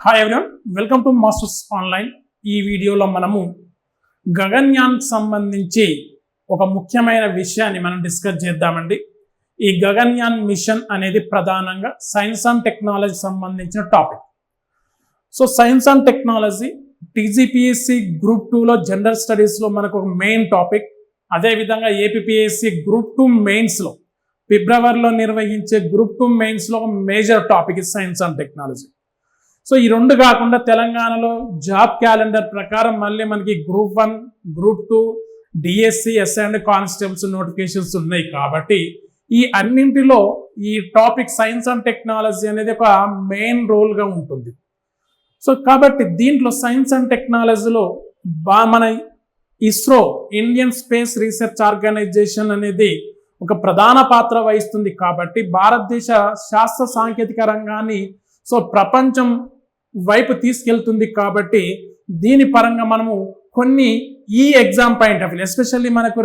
Hi everyone welcome to masters online ఈ వీడియోలో మనము గగన్యాన్కి సంబంధించి ఒక ముఖ్యమైన విషయాన్ని మనం డిస్కస్ చేద్దామండి. ఈ గగన్యాన్ మిషన్ అనేది ప్రధానంగా సైన్స్ అండ్ టెక్నాలజీ సంబంధించిన topic so science and technology TGPSC group టూలో జనరల్ స్టడీస్లో మనకు ఒక మెయిన్ టాపిక్ అదేవిధంగా ఏపీఎస్సి గ్రూప్ టూ మెయిన్స్లో ఫిబ్రవరిలో నిర్వహించే గ్రూప్ టూ మెయిన్స్లో ఒక major topic science and technology so ఈ రెండు కాకుండా తెలంగాణలో జాబ్ క్యాలెండర్ ప్రకారం మళ్ళీ మనకి group one group two DSC S and constables notifications ఉన్నాయి కాబట్టి ఈ అన్నింటిలో ఈ టాపిక్ సైన్స్ అండ్ టెక్నాలజీ అనేది ఒక మెయిన్ రోల్గా ఉంటుంది. సో కాబట్టి దీంట్లో సైన్స్ అండ్ టెక్నాలజీలో బా మన ISRO Indian space research organisation అనేది ఒక ప్రధాన పాత్ర వహిస్తుంది కాబట్టి భారతదేశ శాస్త్ర సాంకేతిక రంగాన్ని సో ప్రపంచం వైపు తీసుకెళ్తుంది కాబట్టి దీని పరంగా మనము కొన్ని ఈ exam point of view especially మనకు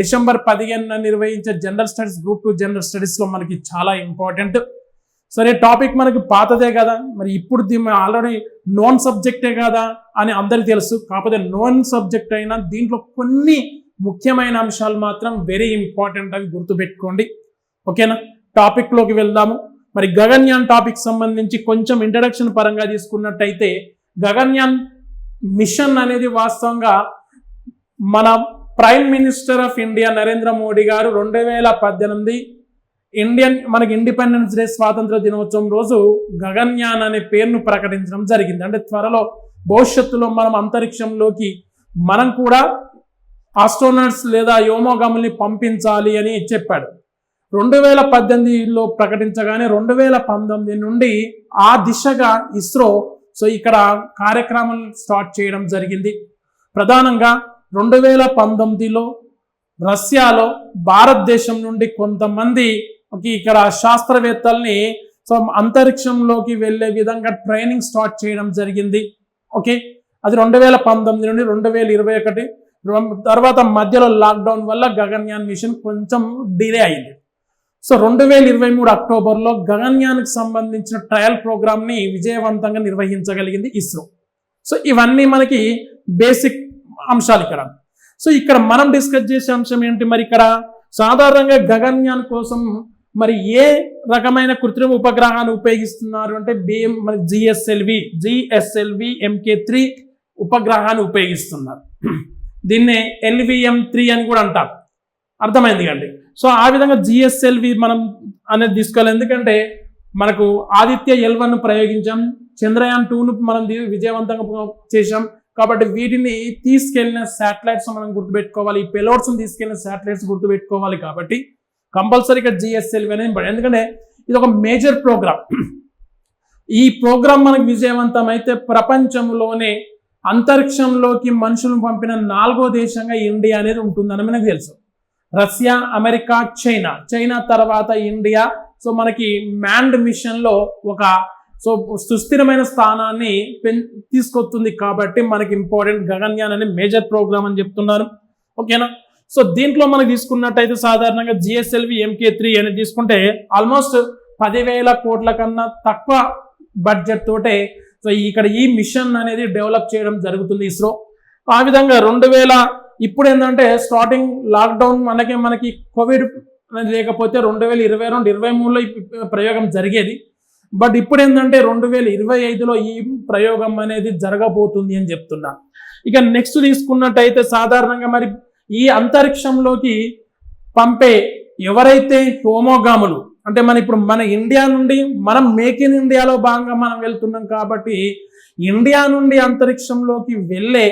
డిసెంబర్ పదిహేనున నిర్వహించే general studies group two general స్టడీస్లో మనకి చాలా ఇంపార్టెంట్ సరే టాపిక్ మనకి పాతదే కదా. మరి ఇప్పుడు దీన్ని ఆల్రెడీ నోన్ సబ్జెక్టే కదా అని అందరికీ తెలుసు. కాకపోతే నోన్ సబ్జెక్ట్ అయినా దీంట్లో కొన్ని ముఖ్యమైన అంశాలు మాత్రం వెరీ ఇంపార్టెంట్ అవి గుర్తుపెట్టుకోండి. ఓకేనా టాపిక్లోకి వెళ్దాము. మరి గగన్యాన్ టాపిక్ సంబంధించి కొంచెం ఇంట్రడక్షన్ పరంగా తీసుకున్నట్టయితే గగన్యాన్ మిషన్ అనేది వాస్తవంగా మన prime minister of India Narendra Modi garu రెండు వేల పద్దెనిమిది ఇండియన్ మనకి ఇండిపెండెన్స్ డే స్వాతంత్ర దినోత్సవం రోజు గగన్యాన్ అనే పేరును ప్రకటించడం జరిగింది. అంటే త్వరలో భవిష్యత్తులో మనం అంతరిక్షంలోకి మనం కూడా ఆస్ట్రోనట్స్ లేదా యోమోగముల్ని పంపించాలి అని చెప్పాడు. రెండు వేల పద్దెనిమిదిలో ప్రకటించగానే రెండు వేల పంతొమ్మిది నుండి ఆ దిశగా ఇస్రో సో ఇక్కడ కార్యక్రమం స్టార్ట్ చేయడం జరిగింది. ప్రధానంగా రెండు వేల పంతొమ్మిదిలో రష్యాలో భారతదేశం నుండి కొంతమంది ఇక్కడ శాస్త్రవేత్తల్ని సో అంతరిక్షంలోకి వెళ్ళే విధంగా ట్రైనింగ్ స్టార్ట్ చేయడం జరిగింది. ఓకే? అది రెండు వేల పంతొమ్మిది నుండి రెండు వేల ఇరవై ఒకటి. తర్వాత మధ్యలో లాక్డౌన్ వల్ల గగన్యాన్ మిషన్ కొంచెం డిలే అయింది. సో రెండు వేల ఇరవై మూడు అక్టోబర్లో గగన్యానికి సంబంధించిన ట్రయల్ ప్రోగ్రామ్ని విజయవంతంగా నిర్వహించగలిగింది ఇస్రో. సో ఇవన్నీ మనకి బేసిక్ అంశాలు ఇక్కడ. సో ఇక్కడ మనం డిస్కస్ చేసే అంశం ఏంటి మరి ఇక్కడ? సాధారణంగా గగన్యాన్ కోసం మరి ఏ రకమైన కృత్రిమ ఉపగ్రహాన్ని ఉపయోగిస్తున్నారు అంటే బిఎం మరి జిఎస్ఎల్వి జిఎస్ఎల్వి ఎంకే త్రీ ఉపగ్రహాన్ని ఉపయోగిస్తున్నారు. దీన్నే ఎల్విఎం త్రీ అని కూడా అంటారు. అర్థమైంది కండి సో ఆ విధంగా జిఎస్ఎల్వి మనం అనేది తీసుకోవాలి. ఎందుకంటే మనకు ఆదిత్య ఎల్ వన్ ప్రయోగించాం చంద్రయాన్ టూను మనం విజయవంతంగా చేశాం. కాబట్టి వీటిని తీసుకెళ్ళిన శాటిలైట్స్ మనం గుర్తుపెట్టుకోవాలి. ఈ పెలోడ్స్ని తీసుకెళ్ళిన శాటిలైట్స్ గుర్తుపెట్టుకోవాలి కాబట్టి కంపల్సరీగా జిఎస్ఎల్వి అనేది ఎందుకంటే ఇది ఒక మేజర్ ప్రోగ్రామ్. ఈ ప్రోగ్రామ్ మనకు విజయవంతం అయితే ప్రపంచంలోనే అంతరిక్షంలోకి మనుషులను పంపిన నాలుగో దేశంగా ఇండియా అనేది ఉంటుందని మనకు తెలుసు. Russia America China. చైనా తర్వాత ఇండియా. సో మనకి మ్యాండ్ మిషన్లో ఒక సో సుస్థిరమైన స్థానాన్ని పెన్ తీసుకొస్తుంది కాబట్టి మనకి ఇంపార్టెంట్ గగన్యాన్ అనే మేజర్ ప్రోగ్రామ్ అని చెప్తున్నారు. ఓకేనా? సో దీంట్లో మనకి తీసుకున్నట్టయితే సాధారణంగా జిఎస్ఎల్వి ఎంకే త్రీ అనేది తీసుకుంటే ఆల్మోస్ట్ పదివేల కోట్ల కన్నా తక్కువ బడ్జెట్ తోటే సో ఇక్కడ ఈ మిషన్ అనేది డెవలప్ చేయడం జరుగుతుంది ఇస్రో. ఆ విధంగా రెండు వేల ఇప్పుడు ఏంటంటే స్టార్టింగ్ లాక్డౌన్ మనకి మనకి కోవిడ్ అనేది లేకపోతే రెండు వేల ఇరవై రెండు ఇరవై మూడులో ఈ ప్రయోగం జరిగేది. బట్ ఇప్పుడు ఏంటంటే రెండు వేల ఇరవై ఐదులో ఈ ప్రయోగం అనేది జరగబోతుంది అని చెప్తున్నా. ఇక నెక్స్ట్ తీసుకున్నట్టయితే సాధారణంగా మరి ఈ అంతరిక్షంలోకి పంపే ఎవరైతే హోమోగాములు అంటే మన ఇప్పుడు మన ఇండియా నుండి మనం మేక్ ఇన్ ఇండియాలో భాగంగా మనం వెళ్తున్నాం కాబట్టి ఇండియా నుండి అంతరిక్షంలోకి వెళ్ళే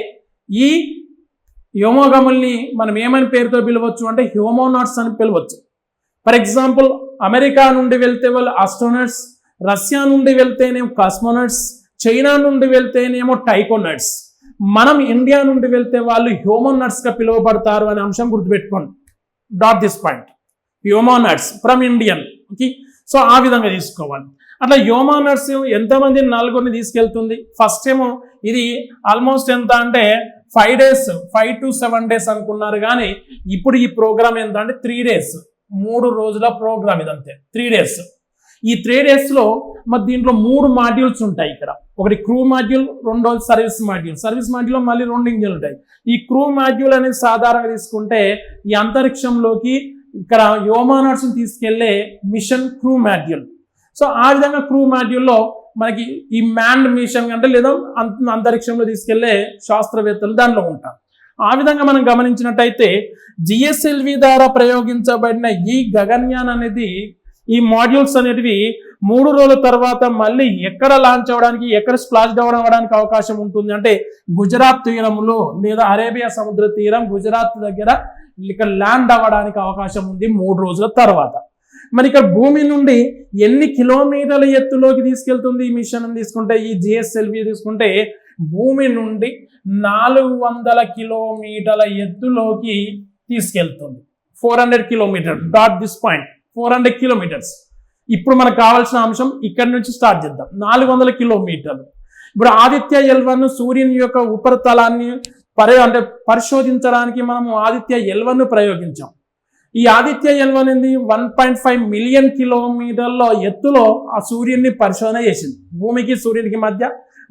ఈ హ్యోమోగముల్ని మనం ఏమని పేరుతో పిలవచ్చు అంటే హ్యోమోనాట్స్ అని పిలవచ్చు. ఫర్ ఎగ్జాంపుల్ అమెరికా నుండి వెళ్తే వాళ్ళు ఆస్ట్రోనట్స్ రష్యా నుండి వెళ్తేనేమో కాస్మోనట్స్ చైనా నుండి వెళ్తేనేమో టైకోనట్స్ మనం ఇండియా నుండి వెళ్తే వాళ్ళు హ్యూమోనట్స్గా పిలువబడతారు అనే అంశం గుర్తుపెట్టుకోండి. Note this point humanauts from Indian okay so ఆ విధంగా తీసుకోవాలి. అట్లా హ్యూమోనట్స్ ఎంతమంది నలుగురిని తీసుకెళ్తుంది? ఫస్ట్ ఏమో ఇది ఆల్మోస్ట్ ఎంత అంటే five days five to seven days అనుకున్నారు కానీ ఇప్పుడు ఈ ప్రోగ్రామ్ ఏంటంటే త్రీ డేస్ మూడు రోజుల ప్రోగ్రామ్ ఇదంతే. త్రీ డేస్ ఈ త్రీ డేస్లో మరి దీంట్లో మూడు మాడ్యూల్స్ ఉంటాయి ఇక్కడ. ఒకటి క్రూ మాడ్యూల్ రెండోది సర్వీస్ మాడ్యూల్ సర్వీస్ మాడ్యూల్లో మళ్ళీ రెండు ఇంజన్లు ఉంటాయి. ఈ క్రూ మాడ్యూల్ అనేది సాధారణంగా తీసుకుంటే ఈ అంతరిక్షంలోకి ఇక్కడ యోమానాట్స్ని తీసుకెళ్ళే మిషన్ క్రూ మాడ్యూల్ సో ఆ విధంగా క్రూ మాడ్యూల్లో మనకి ఈ మ్యాన్డ్ మిషన్ అంటే లేదా అంత- అంతరిక్షంలో తీసుకెళ్ళే శాస్త్రవేత్తలు దానిలో ఉంటారు. ఆ విధంగా మనం గమనించినట్టయితే జిఎస్ఎల్వి ద్వారా ప్రయోగించబడిన ఈ గగన్యాన్ అనేది ఈ మాడ్యూల్స్ అనేటివి మూడు రోజుల తర్వాత మళ్ళీ ఎక్కడ లాంచ్ అవ్వడానికి ఎక్కడ స్ప్లాష్ డౌన్ అవ్వడానికి అవకాశం ఉంటుంది. అంటే గుజరాత్ తీరంలో లేదా అరేబియా సముద్ర తీరం గుజరాత్ దగ్గర ఇక్కడ ల్యాండ్ అవ్వడానికి అవకాశం ఉంది మూడు రోజుల తర్వాత. మరి ఇక్కడ భూమి నుండి ఎన్ని కిలోమీటర్ల ఎత్తులోకి తీసుకెళ్తుంది ఈ మిషన్ తీసుకుంటే ఈ జిఎస్ఎల్వి తీసుకుంటే భూమి నుండి నాలుగు వందల కిలోమీటర్ల ఎత్తులోకి తీసుకెళ్తుంది. Four hundred kilometre note this point four hundred kilometres. ఇప్పుడు మనకు కావాల్సిన అంశం ఇక్కడ నుంచి స్టార్ట్ చేద్దాం. నాలుగు వందల కిలోమీటర్లు. ఇప్పుడు ఆదిత్య ఎల్వన్ సూర్యుని యొక్క ఉపరితలాన్ని పరి అంటే పరిశోధించడానికి మనము ఆదిత్య ఎల్వన్ను ప్రయోగించాం. ఈ ఆదిత్య ఎల్వన్ అనేది వన్ పాయింట్ ఫైవ్ మిలియన్ కిలోమీటర్ల ఎత్తులో ఆ సూర్యుడిని పరిశోధన చేసింది. భూమికి సూర్యునికి మధ్య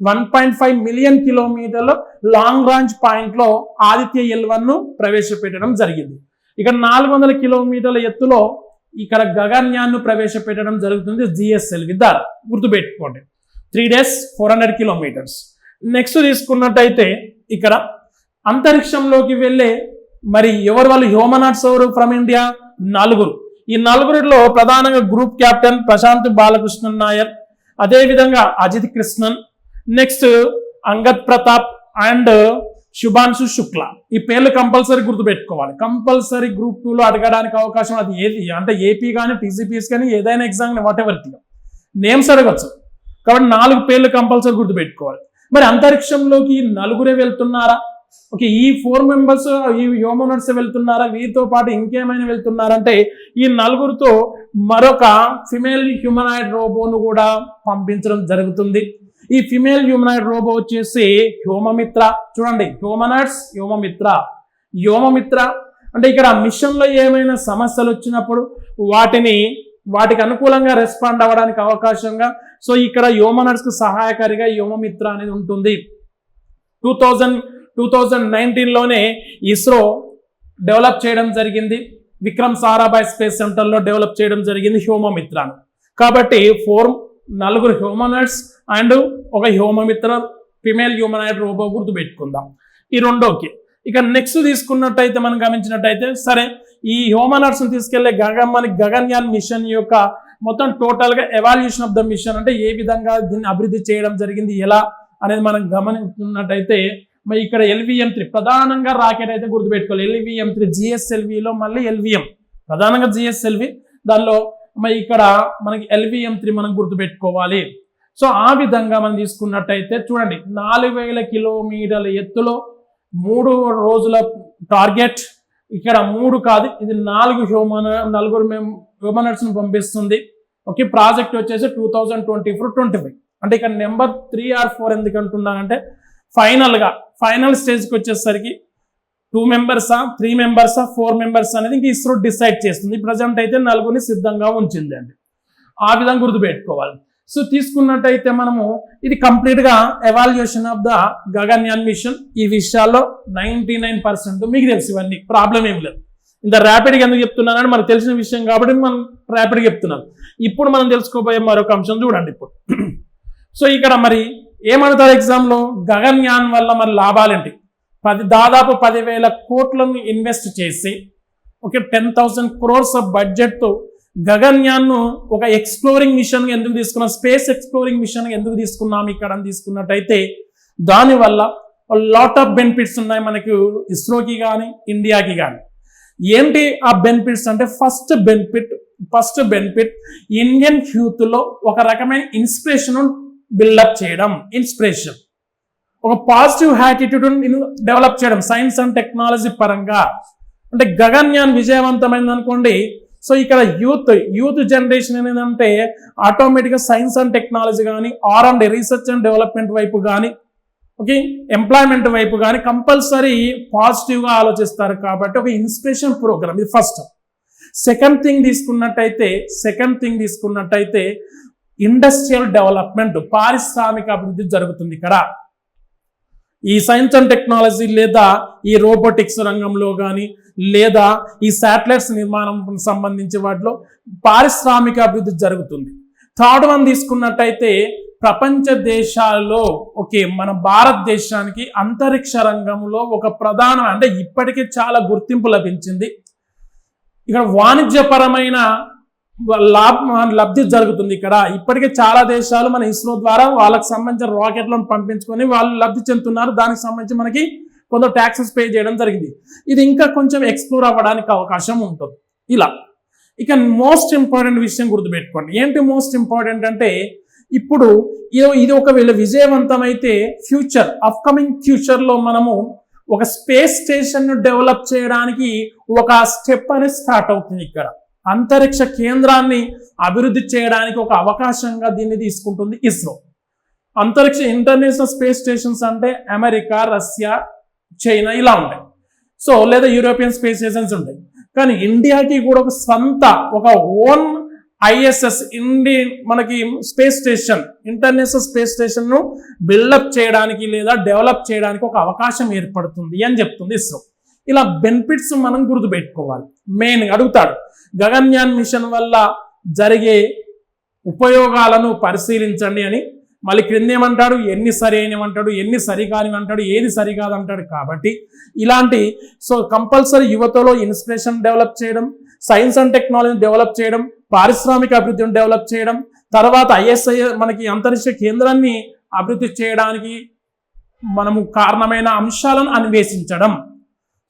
వన్ పాయింట్ ఫైవ్ మిలియన్ కిలోమీటర్ల లాంగ్ రాంజ్ పాయింట్లో ఆదిత్య ఎల్వన్ను ప్రవేశపెట్టడం జరిగింది. ఇక్కడ నాలుగు వందల కిలోమీటర్ల ఎత్తులో ఇక్కడ గగన్యాన్ను ప్రవేశపెట్టడం జరుగుతుంది జిఎస్ఎల్వి ద్వారా. గుర్తుపెట్టుకోండి. Three days four hundred kilometres next తీసుకున్నట్టయితే ఇక్కడ అంతరిక్షంలోకి వెళ్ళే మరి ఎవరు వాళ్ళు? హ్యూమనాట్స్ ఎవరు ఫ్రమ్ ఇండియా నలుగురు. ఈ నలుగురిలో ప్రధానంగా గ్రూప్ కెప్టెన్ ప్రశాంత్ బాలకృష్ణన్ నాయర్ అదేవిధంగా అజిత్ కృష్ణన్ నెక్స్ట్ అంగద్ ప్రతాప్ అండ్ శుభాంశు శుక్ల. ఈ పేర్లు కంపల్సరీ గుర్తుపెట్టుకోవాలి. కంపల్సరీ గ్రూప్ టూలో అడగడానికి అవకాశం అది ఏది? అంటే ఏపీ కానీ టీసీపీఎస్ కానీ ఏదైనా ఎగ్జామ్ వాట్ ఎవర్ నేమ్స్ అడగచ్చు. కాబట్టి నాలుగు పేర్లు కంపల్సరీ గుర్తుపెట్టుకోవాలి. మరి అంతరిక్షంలోకి నలుగురే వెళ్తున్నారా? ఓకే ఈ ఫోర్ మెంబర్స్ ఈ హ్యూమనర్స్ వెళ్తున్నారా? వీరితో పాటు ఇంకేమైనా వెళ్తున్నారంటే ఈ నలుగురితో మరొక ఫిమేల్ హ్యూమనాయిడ్ రోబోను కూడా పంపించడం జరుగుతుంది. ఈ ఫిమేల్ హ్యూమనాయిడ్ రోబో వచ్చేసి హ్యూమమిత్ర చూడండి హ్యూమనాయిడ్స్ హ్యూమమిత్ర హ్యూమమిత్ర అంటే ఇక్కడ మిషన్లో ఏమైనా సమస్యలు వచ్చినప్పుడు వాటిని వాటికి అనుకూలంగా రెస్పాండ్ అవ్వడానికి అవకాశంగా సో ఇక్కడ యోమనర్స్కి సహాయకారిగా యోమమిత్ర అనేది ఉంటుంది. టూ థౌజండ్ టూ థౌజండ్ నైన్టీన్లోనే ఇస్రో డెవలప్ చేయడం జరిగింది. విక్రమ్ సారాభాయ్ స్పేస్ సెంటర్లో డెవలప్ చేయడం జరిగింది హ్యూమమిత్రాను కాబట్టి ఫోర్ నలుగురు హ్యూమనైడ్స్ అండ్ ఒక హ్యూమమిత్ర ఫిమేల్ హ్యూమనైడ్ రోబో గుర్తు పెట్టుకుందాం ఈ రెండోకి. ఇక నెక్స్ట్ తీసుకున్నట్టయితే మనం గమనించినట్టయితే సరే ఈ హ్యూమనైడ్స్ని తీసుకెళ్ళే గగన్ మనకి గగన్యాన్ మిషన్ యొక్క మొత్తం టోటల్గా ఎవాల్యూషన్ ఆఫ్ ద మిషన్ అంటే ఏ విధంగా దీన్ని అభివృద్ధి చేయడం జరిగింది ఎలా అనేది మనం గమనిస్తున్నట్టయితే మరి ఇక్కడ ఎల్విఎం త్రీ ప్రధానంగా రాకెట్ అయితే గుర్తుపెట్టుకోవాలి. ఎల్విఎం త్రీ జిఎస్ఎల్విలో మళ్ళీ ఎల్విఎం ప్రధానంగా జిఎస్ఎల్వి దానిలో మరి ఇక్కడ మనకి ఎల్విఎం త్రీ మనం గుర్తుపెట్టుకోవాలి. సో ఆ విధంగా మనం తీసుకున్నట్టయితే చూడండి నాలుగు వేల కిలోమీటర్ల ఎత్తులో మూడు రోజుల టార్గెట్. ఇక్కడ మూడు కాదు ఇది నాలుగు హ్యూమన్ నలుగురు మేము హ్యూమనర్స్ని పంపిస్తుంది. ఓకే ప్రాజెక్ట్ వచ్చేసి two thousand twenty four twenty five అంటే ఇక్కడ నెంబర్ త్రీ ఆర్ ఫోర్ ఎందుకు అంటున్నానంటే ఫైనల్గా ఫైనల్ స్టేజ్కి వచ్చేసరికి టూ మెంబర్సా త్రీ మెంబర్సా ఫోర్ మెంబర్స్ అనేది ఇంక ఇస్రో డిసైడ్ చేస్తుంది. ప్రజెంట్ అయితే నలుగురిని సిద్ధంగా ఉంచింది అండి. ఆ విధంగా గుర్తుపెట్టుకోవాలి. సో తీసుకున్నట్టయితే మనము ఇది కంప్లీట్గా evaluation of the Gaganyaan mission ఈ విషయాల్లో నైంటీ నైన్ పర్సెంట్ మీకు తెలుసు ఇవన్నీ. ప్రాబ్లం ఏమి లేదు. ఇంత ర్యాపిడ్గా ఎందుకు చెప్తున్నానని మనకు తెలిసిన విషయం కాబట్టి మనం ర్యాపిడ్గా చెప్తున్నాం. ఇప్పుడు మనం తెలుసుకోబోయే మరొక అంశం చూడండి ఇప్పుడు. సో ఇక్కడ మరి ఏమడతారు ఎగ్జామ్లో గగన్యాన్ వల్ల మరి లాభాలేంటి పది దాదాపు పదివేల కోట్లను ఇన్వెస్ట్ చేసి okay ten thousand crores of బడ్జెట్తో గగన్యాన్ను ఒక ఎక్స్ప్లోరింగ్ మిషన్ ఎందుకు తీసుకున్నాం? స్పేస్ ఎక్స్ప్లోరింగ్ మిషన్ ఎందుకు తీసుకున్నాం? ఇక్కడ అని తీసుకున్నట్టయితే దానివల్ల లాట్ ఆఫ్ బెనిఫిట్స్ ఉన్నాయి మనకు ఇస్రోకి కానీ ఇండియాకి కానీ ఏంటి ఆ బెనిఫిట్స్ అంటే first benefit first benefit Indian యూత్లో ఒక రకమైన ఇన్స్పిరేషన్ బిల్డప్ చేయడం ఇన్స్పిరేషన్ ఒక పాజిటివ్ యాటిట్యూడ్ డెవలప్ చేయడం సైన్స్ అండ్ టెక్నాలజీ పరంగా. అంటే గగన్యాన్ విజయవంతమైంది అనుకోండి. సో ఇక్కడ యూత్ యూత్ జనరేషన్ ఏంటంటే ఆటోమేటిక్గా సైన్స్ అండ్ టెక్నాలజీ కానీ R and research and development వైపు కానీ ఓకే ఎంప్లాయ్మెంట్ వైపు కానీ కంపల్సరీ పాజిటివ్గా ఆలోచిస్తారు కాబట్టి ఒక ఇన్స్పిరేషన్ ప్రోగ్రామ్ ఇది ఫస్ట్ సెకండ్ థింగ్ తీసుకున్నట్టయితే సెకండ్ థింగ్ తీసుకున్నట్టయితే ఇండస్ట్రియల్ డెవలప్మెంట్ పారిశ్రామిక అభివృద్ధి జరుగుతుంది ఇక్కడ. ఈ సైన్స్ అండ్ టెక్నాలజీ లేదా ఈ రోబోటిక్స్ రంగంలో కానీ లేదా ఈ శాటిలైట్స్ నిర్మాణం సంబంధించి వాటిలో పారిశ్రామిక అభివృద్ధి జరుగుతుంది. థర్డ్ వన్ తీసుకున్నట్టయితే ప్రపంచ దేశాల్లో ఓకే మన భారతదేశానికి అంతరిక్ష రంగంలో ఒక ప్రధాన అంటే ఇప్పటికే చాలా గుర్తింపు లభించింది. ఇక్కడ వాణిజ్యపరమైన లాభ లబ్ధి జరుగుతుంది ఇక్కడ. ఇప్పటికే చాలా దేశాలు మన ఇస్రో ద్వారా వాళ్ళకి సంబంధించిన రాకెట్లను పంపించుకొని వాళ్ళు లబ్ధి చెందుతున్నారు. దానికి సంబంధించి మనకి కొంత ట్యాక్సెస్ పే చేయడం జరిగింది. ఇది ఇంకా కొంచెం ఎక్స్ప్లోర్ అవ్వడానికి అవకాశం ఉంటుంది. ఇలా. ఇక మోస్ట్ ఇంపార్టెంట్ విషయం గుర్తుపెట్టుకోండి. ఏంటి మోస్ట్ ఇంపార్టెంట్ అంటే ఇప్పుడు ఇది ఇది ఒకవేళ విజయవంతమైతే ఫ్యూచర్ అప్కమింగ్ ఫ్యూచర్లో మనము ఒక స్పేస్ స్టేషన్ను డెవలప్ చేయడానికి ఒక స్టెప్ అనేది స్టార్ట్ అవుతుంది ఇక్కడ. అంతరిక్ష కేంద్రాన్ని అభివృద్ధి చేయడానికి ఒక అవకాశంగా దీన్ని తీసుకుంటుంది ఇస్రో. అంతరిక్ష ఇంటర్నేషనల్ స్పేస్ స్టేషన్స్ అంటే అమెరికా రష్యా చైనా ఇలా ఉంటాయి. సో లేదా యూరోపియన్ స్పేస్ స్టేషన్స్ ఉంటాయి. కానీ ఇండియాకి కూడా ఒక స్వంత ఒక ఓన్ ఐఎస్ఎస్ ఇండి మనకి స్పేస్ స్టేషన్ ఇంటర్నేషనల్ స్పేస్ స్టేషన్ను బిల్డప్ చేయడానికి లేదా డెవలప్ చేయడానికి ఒక అవకాశం ఏర్పడుతుంది అని చెప్తుంది ఇస్రో. ఇలా బెనిఫిట్స్ మనం గుర్తుపెట్టుకోవాలి. మెయిన్ అడుగుతాడు గగన్యాన్ మిషన్ వల్ల జరిగే ఉపయోగాలను పరిశీలించండి అని మళ్ళీ క్రింద ఏమంటాడు ఎన్ని సరి అయినవంటాడు ఎన్ని సరికాని అంటాడు ఏది సరికాదంటాడు కాబట్టి ఇలాంటి సో కంపల్సరీ యువతలో ఇన్స్పిరేషన్ డెవలప్ చేయడం సైన్స్ అండ్ టెక్నాలజీ డెవలప్ చేయడం పారిశ్రామిక అభివృద్ధిని డెవలప్ చేయడం తర్వాత ఐఎస్ఐ మనకి అంతరిక్ష కేంద్రాన్ని అభివృద్ధి చేయడానికి మనము కారణమైన అంశాలను అన్వేషించడం.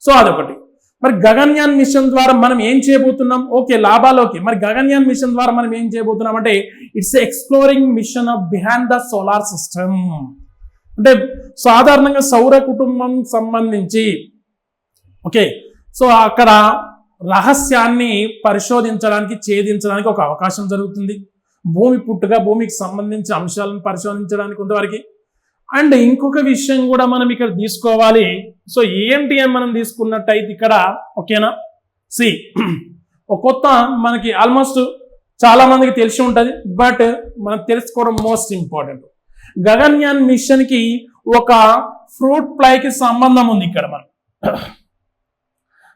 సో అదొకటి. మరి గగన్యాన్ మిషన్ ద్వారా మనం ఏం చేయబోతున్నాం? ఓకే లాభాలు ఓకే మరి గగన్యాన్ మిషన్ ద్వారా మనం ఏం చేయబోతున్నాం అంటే it's exploring mission of behind the solar system అంటే సాధారణంగా సౌర కుటుంబం సంబంధించి. ఓకే సో అక్కడ రహస్యాన్ని పరిశోధించడానికి ఛేదించడానికి ఒక అవకాశం జరుగుతుంది. భూమి పుట్టుగా భూమికి సంబంధించిన అంశాలను పరిశోధించడానికి కొంతవరకు. అండ్ ఇంకొక విషయం కూడా మనం ఇక్కడ తీసుకోవాలి. సో ఏంటి అని మనం తీసుకున్నట్టయితే ఇక్కడ ఓకేనా? సి ఒక కొత్త మనకి ఆల్మోస్ట్ చాలా మందికి తెలిసి ఉంటుంది. బట్ మనం తెలుసుకోవడం మోస్ట్ ఇంపార్టెంట్ గగన్యాన్ మిషన్కి ఒక ఫ్రూట్ ఫ్లైకి సంబంధం ఉంది ఇక్కడ మనం.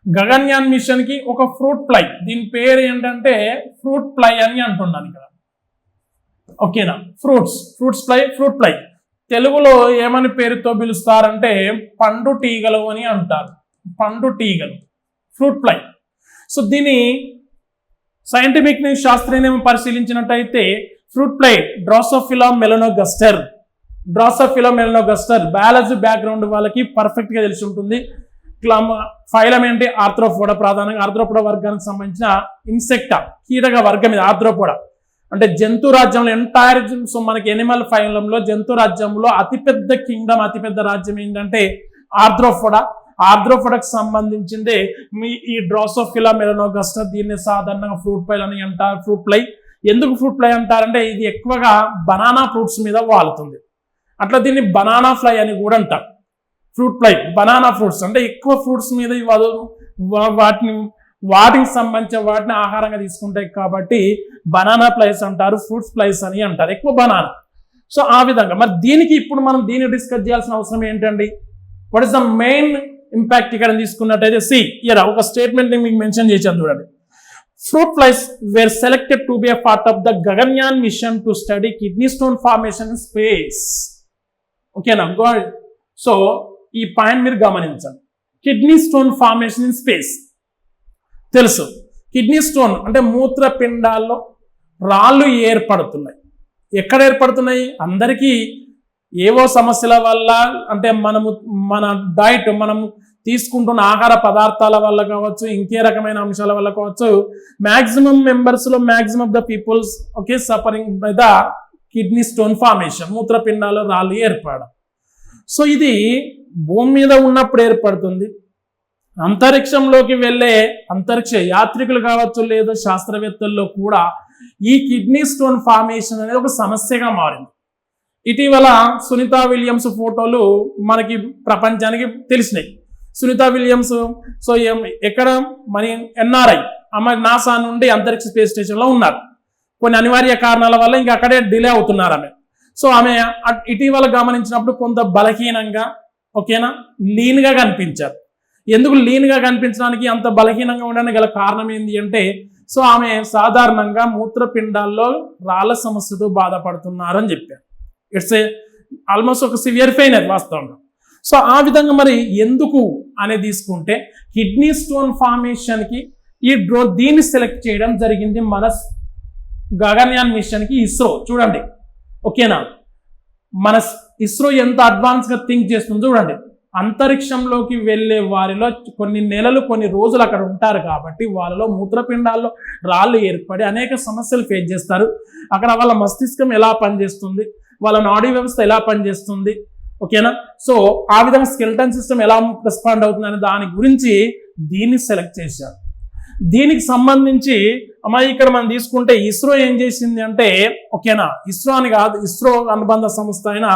గగన్యాన్ మిషన్కి ఒక ఫ్రూట్ ఫ్లై దీని పేరు ఏంటంటే ఫ్రూట్ ఫ్లై అని అంటున్నాను ఇక్కడ. ఓకేనా? Fruits fruits fly fruit fly తెలుగులో ఏమని పేరుతో పిలుస్తారంటే పండు టీగలు అని అంటారు. పండు టీగలు. Fruit fly. సో దీని సైంటిఫిక్ శాస్త్రీయం పరిశీలించినట్టయితే fruit fly Drosophila melanogaster Drosophila melanogaster biology background వాళ్ళకి పర్ఫెక్ట్గా తెలిసి ఉంటుంది. క్లమ్ ఫైలం ఏంటి? ఆర్థ్రోపోడ ప్రధానంగా ఆర్థ్రోపోడ వర్గానికి సంబంధించిన ఇన్సెక్టా కీటక వర్గం ఇది ఆర్థ్రోపోడ. అంటే జంతు రాజ్యంలో ఎంటైర్ సో మనకి ఎనిమల్ ఫైలంలో జంతు రాజ్యంలో అతిపెద్ద కింగ్డమ్ అతిపెద్ద రాజ్యం ఏంటంటే ఆర్థ్రోఫోడా ఆర్థ్రోఫోడకు సంబంధించిందే మీ ఈ డ్రాసోఫిలా మెలనోగస్ట దీన్ని సాధారణంగా ఫ్రూట్ ఫ్లై అని అంటారు ఫ్రూట్ ఫ్లై ఎందుకు ఫ్రూట్ ఫ్లై అంటారంటే ఇది ఎక్కువగా బనానా ఫ్రూట్స్ మీద వాలుతుంది అట్లా దీన్ని బనానా ఫ్లై అని కూడా అంటారు. ఫ్రూట్ ఫ్లై బనానా ఫ్రూట్స్ అంటే ఎక్కువ ఫ్రూట్స్ మీద వాటిని వాటికి సంబంధించిన వాటిని ఆహారంగా తీసుకుంటాయి కాబట్టి బనానా ప్లైస్ అంటారు ఫ్రూట్స్ ప్లైస్ అని అంటారు ఎక్కువ బనానా. సో ఆ విధంగా మరి దీనికి ఇప్పుడు మనం దీన్ని డిస్కస్ చేయాల్సిన అవసరం ఏంటండి? What is the main impact ఇక్కడ తీసుకున్నట్టయితే సి ఇయర్ ఒక స్టేట్మెంట్ని మీకు మెన్షన్ చేశాను చూడండి. Fruit flies were selected to be a part of the Gaganyaan mission to study kidney stone formation in space ఓకేనా గోడ్ సో ఈ పాయింట్ మీరు గమనించండి. Kidney stone formation in space తెలుసు. కిడ్నీ స్టోన్ అంటే మూత్రపిండాల్లో రాళ్ళు ఏర్పడుతున్నాయి. ఎక్కడ ఏర్పడుతున్నాయి? అందరికీ ఏవో సమస్యల వల్ల అంటే మనము మన డైట్ మనం తీసుకుంటున్న ఆహార పదార్థాల వల్ల కావచ్చు ఇంకే రకమైన అంశాల వల్ల కావచ్చు మ్యాక్సిమం మెంబర్స్లో maximum of the peoples okay suffering by the kidney stone formation మూత్రపిండాల్లో రాళ్ళు ఏర్పడడం. సో ఇది భూమి మీద ఉన్నప్పుడు ఏర్పడుతుంది. అంతరిక్షంలోకి వెళ్ళే అంతరిక్ష యాత్రికులు కావచ్చు లేదా శాస్త్రవేత్తల్లో కూడా ఈ కిడ్నీ స్టోన్ ఫార్మేషన్ అనేది ఒక సమస్యగా మారింది. ఇటీవల సునీత విలియమ్స్ ఫోటోలు మనకి ప్రపంచానికి తెలిసినాయి. సునీత విలియమ్స్ సో ఎక్కడ? మన ఎన్ఆర్ఐ ఆమె నాసా నుండి అంతరిక్ష స్పేస్ స్టేషన్లో ఉన్నారు. కొన్ని అనివార్య కారణాల వల్ల ఇంకా అక్కడే డిలే అవుతున్నారు ఆమె. సో ఆమె ఇటీవల గమనించినప్పుడు కొంత బలహీనంగా ఓకేనా? లీన్గా కనిపించారు. ఎందుకు లీన్గా కనిపించడానికి అంత బలహీనంగా ఉండడానికి గల కారణం ఏంటి అంటే సో ఆమె సాధారణంగా మూత్రపిండాల్లో రాళ్ళ సమస్యతో బాధపడుతున్నారని చెప్పారు. ఇట్స్ ఏ ఆల్మోస్ట్ ఒక సివియర్ పెయిన్ అది వాస్తవంగా. సో ఆ విధంగా మరి ఎందుకు అనేది తీసుకుంటే కిడ్నీ స్టోన్ ఫార్మేషన్కి ఈ డ్రో దీన్ని సెలెక్ట్ చేయడం జరిగింది మన గగన్యాన్ మిషన్కి ఇస్రో. చూడండి. ఓకేనా? మన ఇస్రో ఎంత అడ్వాన్స్గా థింక్ చేస్తుందో చూడండి. అంతరిక్షంలోకి వెళ్ళే వారిలో కొన్ని నెలలు కొన్ని రోజులు అక్కడ ఉంటారు కాబట్టి వాళ్ళలో మూత్రపిండాల్లో రాళ్ళు ఏర్పడి అనేక సమస్యలు ఫేస్ చేస్తారు. అక్కడ వాళ్ళ మస్తిష్కం ఎలా పనిచేస్తుంది? వాళ్ళ నాడీ వ్యవస్థ ఎలా పనిచేస్తుంది? ఓకేనా సో ఆ విధంగా స్కెల్టన్ సిస్టమ్ ఎలా రెస్పాండ్ అవుతుంది అనే దాని గురించి దీన్ని సెలెక్ట్ చేశారు. దీనికి సంబంధించి అమ్మాయి ఇక్కడ మనం తీసుకుంటే ఇస్రో ఏం చేసింది అంటే ఓకేనా ఇస్రో అని కాదు ఇస్రో అనుబంధ సంస్థ అయిన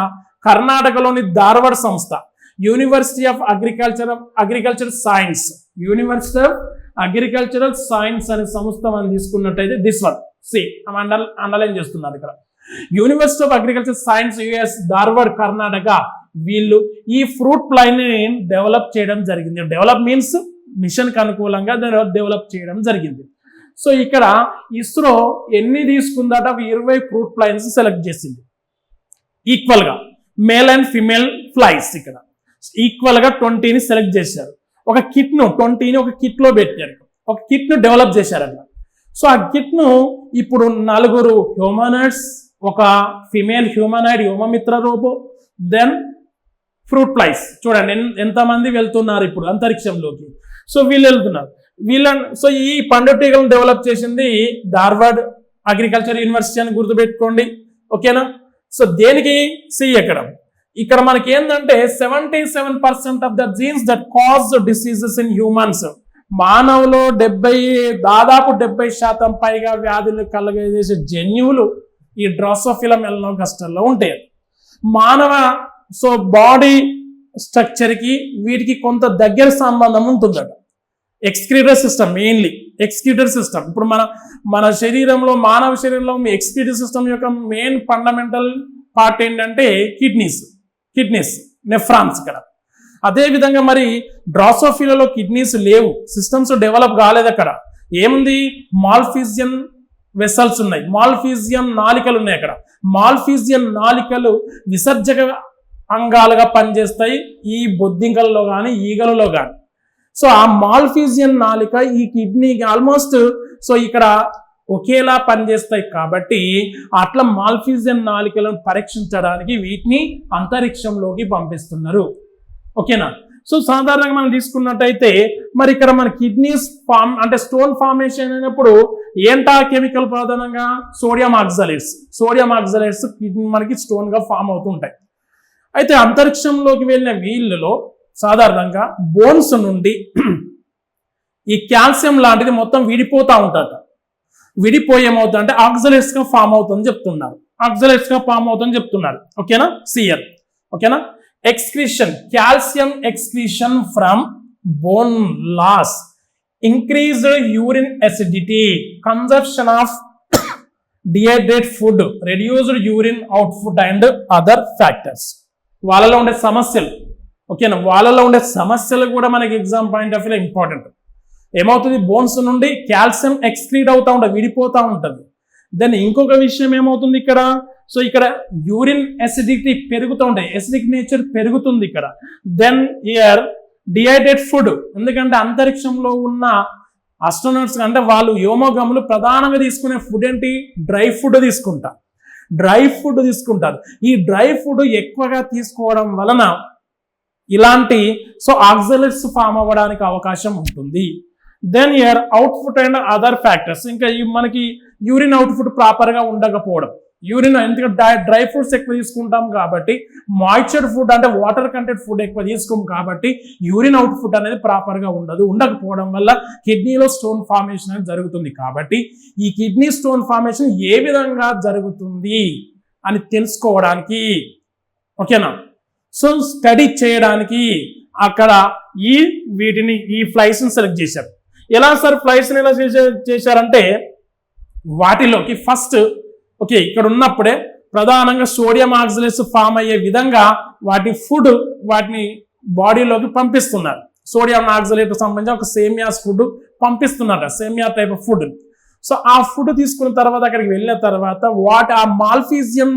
కర్ణాటకలోని ధార్వాడ్ సంస్థ. University of agriculture agriculture science university of agricultural science అనే సంస్థ మనం తీసుకున్నట్టయితే this one C under underline చేస్తున్నారు ఇక్కడ. University of agriculture science US Dharwad Karnataka వీళ్ళు ఈ ఫ్రూట్ ప్లైన్ డెవలప్ చేయడం జరిగింది. డెవలప్ మీన్స్ మిషన్కి అనుకూలంగా డెవలప్ చేయడం జరిగింది. సో ఇక్కడ ఇస్రో ఎన్ని తీసుకుందట? ఇరవై ఫ్రూట్ ప్లైన్స్ సెలెక్ట్ చేసింది. ఈక్వల్గా మేల్ అండ్ ఫిమేల్ ఫ్లైస్ ఇక్కడ. ఈక్వల్గా ట్వంటీని సెలెక్ట్ చేశారు. ఒక కిట్ను ట్వంటీని ఒక కిట్లో పెట్టారు. ఒక కిట్ను డెవలప్ చేశారన్న సో ఆ కిట్ను ఇప్పుడు నలుగురు హ్యూమనైడ్స్ ఒక ఫిమేల్ హ్యూమనైడ్ హ్యూమమిత్ర రోబో దెన్ ఫ్రూట్ ఫ్లైస్ చూడండి ఎన్- ఎంతమంది వెళ్తున్నారు ఇప్పుడు అంతరిక్షంలోకి. సో వీళ్ళు వెళ్తున్నారు. వీళ్ళ సో ఈ పండుటీగలను డెవలప్ చేసింది ధార్వాడ్ అగ్రికల్చర్ యూనివర్సిటీ అని గుర్తుపెట్టుకోండి. ఓకేనా? సో దేనికి సి ఎక్కడ? ఇక్కడ మనకి ఏంటంటే seventy seven percent of the genes that cause diseases in humans మానవులో డెబ్బై దాదాపు డెబ్బై శాతం పైగా వ్యాధులు కలగజేసే జన్యువులు ఈ డ్రాసోఫిలం ఎల్నోగస్టల్లో ఉంటాయి. మానవ సో బాడీ స్ట్రక్చర్కి వీటికి కొంత దగ్గర సంబంధం ఉంటుందట excretory system mainly excretory system ఇప్పుడు మన మన శరీరంలో మానవ శరీరంలో ఎక్స్క్రీటర్ సిస్టమ్ యొక్క మెయిన్ ఫండమెంటల్ పార్ట్ ఏంటంటే కిడ్నీస్. కిడ్నీస్ నెఫ్రాన్స్ ఇక్కడ. అదేవిధంగా మరి డ్రాసోఫిలలో కిడ్నీస్ లేవు. సిస్టమ్స్ డెవలప్ కాలేదు అక్కడ. ఏముంది? మాల్ఫీజియన్ వెసల్స్ ఉన్నాయి. మాల్ఫీజియన్ నాలికలు ఉన్నాయి అక్కడ. మాల్ఫీజియన్ నాలికలు విసర్జక అంగాలుగా పనిచేస్తాయి. ఈ బొద్దింకలలో కానీ ఈగలలో కానీ సో ఆ మాల్ఫీజియన్ నాలిక ఈ కిడ్నీకి ఆల్మోస్ట్ సో ఇక్కడ ఒకేలా పనిచేస్తాయి కాబట్టి అట్లా మాల్ఫీజియన్ నాలికలను పరీక్షించడానికి వీటిని అంతరిక్షంలోకి పంపిస్తున్నారు. ఓకేనా? సో సాధారణంగా మనం తీసుకున్నట్టయితే మరి ఇక్కడ మన కిడ్నీస్ ఫామ్ అంటే స్టోన్ ఫార్మేషన్ అయినప్పుడు ఏంటా కెమికల్ ప్రధానంగా? Sodium oxalates. Sodium oxalates kidney మనకి స్టోన్గా ఫామ్ అవుతుంటాయి. అయితే అంతరిక్షంలోకి వెళ్ళిన వీళ్ళలో సాధారణంగా బోన్స్ నుండి ఈ కాల్షియం లాంటిది మొత్తం విడిపోతూ ఉంటుంది విడిపోయి ఏమవుతుంది అంటే ఆక్సలేట్స్గా ఫామ్ అవుతుందని చెప్తున్నారు. ఆక్సలేట్స్గా ఫామ్ అవుతుందని చెప్తున్నారు. ఓకేనా? సిఎల్ ఓకేనా? Excretion calcium excretion from bone loss increased urine acidity conception of dehydrate food reduced urine output and other factors వాళ్ళలో ఉండే సమస్యలు. ఓకేనా? వాళ్ళలో ఉండే సమస్యలు కూడా మనకి ఎగ్జామ్ పాయింట్ ఆఫ్ వ్యూలో ఇంపార్టెంట్ ఏమవుతుంది? బోన్స్ నుండి కాల్షియం ఎక్స్క్రీడ్ అవుతూ ఉంటుంది విడిపోతూ ఉంటుంది. దెన్ ఇంకొక విషయం ఏమవుతుంది ఇక్కడ? సో ఇక్కడ యూరిన్ ఎసిడిటీ పెరుగుతూ ఉంటాయి ఎసిడిక్ నేచర్ పెరుగుతుంది ఇక్కడ. దెన్ ఇయర్ డిహైడ్రేట్ ఫుడ్ ఎందుకంటే అంతరిక్షంలో ఉన్న అస్ట్రోనట్స్ అంటే వాళ్ళు యోమోగములు ప్రధానంగా తీసుకునే ఫుడ్ ఏంటి? డ్రై ఫుడ్ తీసుకుంటారు డ్రై ఫుడ్ తీసుకుంటారు. ఈ డ్రై ఫుడ్ ఎక్కువగా తీసుకోవడం వలన ఇలాంటి సో ఆక్సిలెట్స్ ఫామ్ అవ్వడానికి అవకాశం ఉంటుంది. దెన్ ఇయర్ అవుట్పుట్ అండ్ అదర్ ఫ్యాక్టర్స్ ఇంకా ఈ మనకి యూరిన్ అవుట్పుట్ ప్రాపర్గా ఉండకపోవడం. యూరిన్ ఎందుకంటే డ్రై డ్రై ఫ్రూట్స్ ఎక్కువ తీసుకుంటాం కాబట్టి మాయిశ్చర్ ఫుడ్ అంటే వాటర్ కంటెంట్ ఫుడ్ ఎక్కువ తీసుకోం కాబట్టి యూరిన్ అవుట్పుట్ అనేది ప్రాపర్గా ఉండదు. ఉండకపోవడం వల్ల కిడ్నీలో స్టోన్ ఫార్మేషన్ అనేది జరుగుతుంది కాబట్టి ఈ కిడ్నీ స్టోన్ ఫార్మేషన్ ఏ విధంగా జరుగుతుంది అని తెలుసుకోవడానికి ఓకేనా సో స్టడీ చేయడానికి అక్కడ ఈ వీటిని ఈ ఫ్లైట్స్ని సెలెక్ట్ చేశారు ఎలా సార్ ఫ్లైట్స్ని ఎలా చేసే- చేశారంటే వాటిలోకి ఫస్ట్ ఓకే ఇక్కడ ఉన్నప్పుడే ప్రధానంగా సోడియం ఆక్సిలేట్స్ ఫామ్ అయ్యే విధంగా వాటి ఫుడ్ వాటిని బాడీలోకి పంపిస్తున్నారు. సోడియం ఆక్సిలేట్ సంబంధించి ఒక సేమియాస్ ఫుడ్ పంపిస్తున్నారు. సేమియా టైప్ ఆఫ్ ఫుడ్ సో ఆ ఫుడ్ తీసుకున్న తర్వాత అక్కడికి వెళ్ళిన తర్వాత వాటి ఆ మాల్ఫీజియం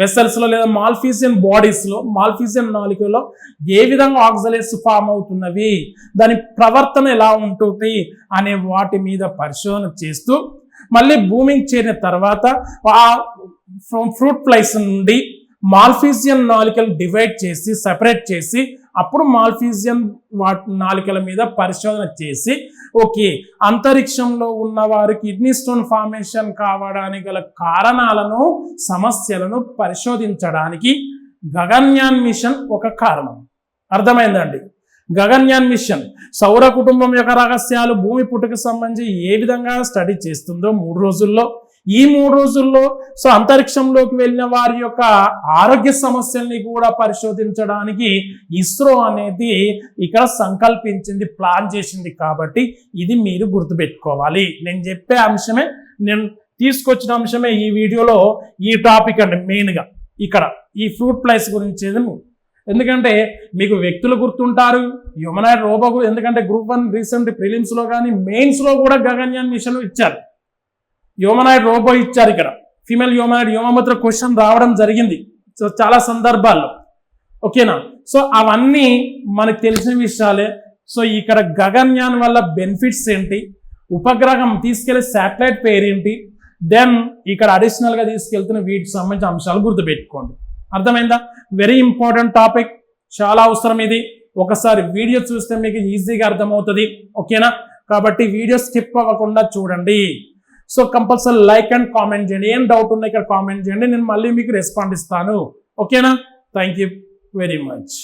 వెసల్స్లో లేదా మాల్ఫీజియన్ బాడీస్లో మాల్ఫీజియన్ నాలికలో ఏ విధంగా ఆక్సలేస్ ఫామ్ అవుతున్నవి? దాని ప్రవర్తన ఎలా ఉంటుంది? అనే వాటి మీద పరిశోధన చేస్తూ మళ్ళీ భూమికి చేరిన తర్వాత ఆ ఫ్రూట్ ఫ్లైస్ నుండి మాల్ఫీజియన్ నాలికలు డివైడ్ చేసి సపరేట్ చేసి అప్పుడు మాల్ఫీజియన్ వాటి నాలికల మీద పరిశోధన చేసి ఓకే అంతరిక్షంలో ఉన్న వారు కిడ్నీ స్టోన్ ఫార్మేషన్ కావడానికి గల కారణాలను సమస్యలను పరిశోధించడానికి గగన్యాన్ మిషన్ ఒక కారణం. అర్థమైందండి? గగన్యాన్ మిషన్ సౌర కుటుంబం యొక్క రహస్యాలు భూమి పుట్టుకు సంబంధించి ఏ విధంగా స్టడీ చేస్తుందో మూడు రోజుల్లో ఈ మూడు రోజుల్లో సో అంతరిక్షంలోకి వెళ్ళిన వారి యొక్క ఆరోగ్య సమస్యల్ని కూడా పరిశోధించడానికి ఇస్రో అనేది ఇక్కడ సంకల్పించింది ప్లాన్ చేసింది కాబట్టి ఇది మీరు గుర్తుపెట్టుకోవాలి. నేను చెప్పే అంశమే నేను తీసుకొచ్చిన అంశమే ఈ వీడియోలో ఈ టాపిక్ అండి మెయిన్గా. ఇక్కడ ఈ ఫ్రూట్ ప్లేస్ గురించి ఎందుకంటే మీకు వ్యక్తులు గుర్తుంటారు హ్యూమనాయిడ్ రోబో ఎందుకంటే గ్రూప్ వన్ రీసెంట్ ప్రిలిమ్స్లో కానీ మెయిన్స్లో కూడా గగన్యాన్ మిషన్ ఇచ్చారు. హ్యూమనాయిడ్ రోబో ఇచ్చారు ఇక్కడ. ఫీమేల్ హ్యూమనాయిడ్ హ్యూమముద్ర క్వశ్చన్ రావడం జరిగింది. సో చాలా సందర్భాల్లో. ఓకేనా సో అవన్నీ మనకు తెలిసిన విషయాలే. సో ఇక్కడ గగన్యాన్ వల్ల బెనిఫిట్స్ ఏంటి? ఉపగ్రహం తీసుకెళ్ళే శాటిలైట్ పేరు ఏంటి? దెన్ ఇక్కడ అడిషనల్గా తీసుకెళ్తున్న వీటికి సంబంధించిన అంశాలు గుర్తుపెట్టుకోండి. అర్థమైందా? వెరీ ఇంపార్టెంట్ టాపిక్ చాలా అవసరం ఇది. ఒకసారి వీడియో చూస్తే మీకు ఈజీగా అర్థమవుతుంది. ఓకేనా కాబట్టి వీడియో స్కిప్ అవ్వకుండా చూడండి. So compulsory like and comment చేయండి. ఏం డౌట్ ఉన్నా ఇక్కడ కామెంట్ చేయండి. నేను మళ్ళీ మీకు రెస్పాండ్ ఇస్తాను. ఓకేనా? Thank you very much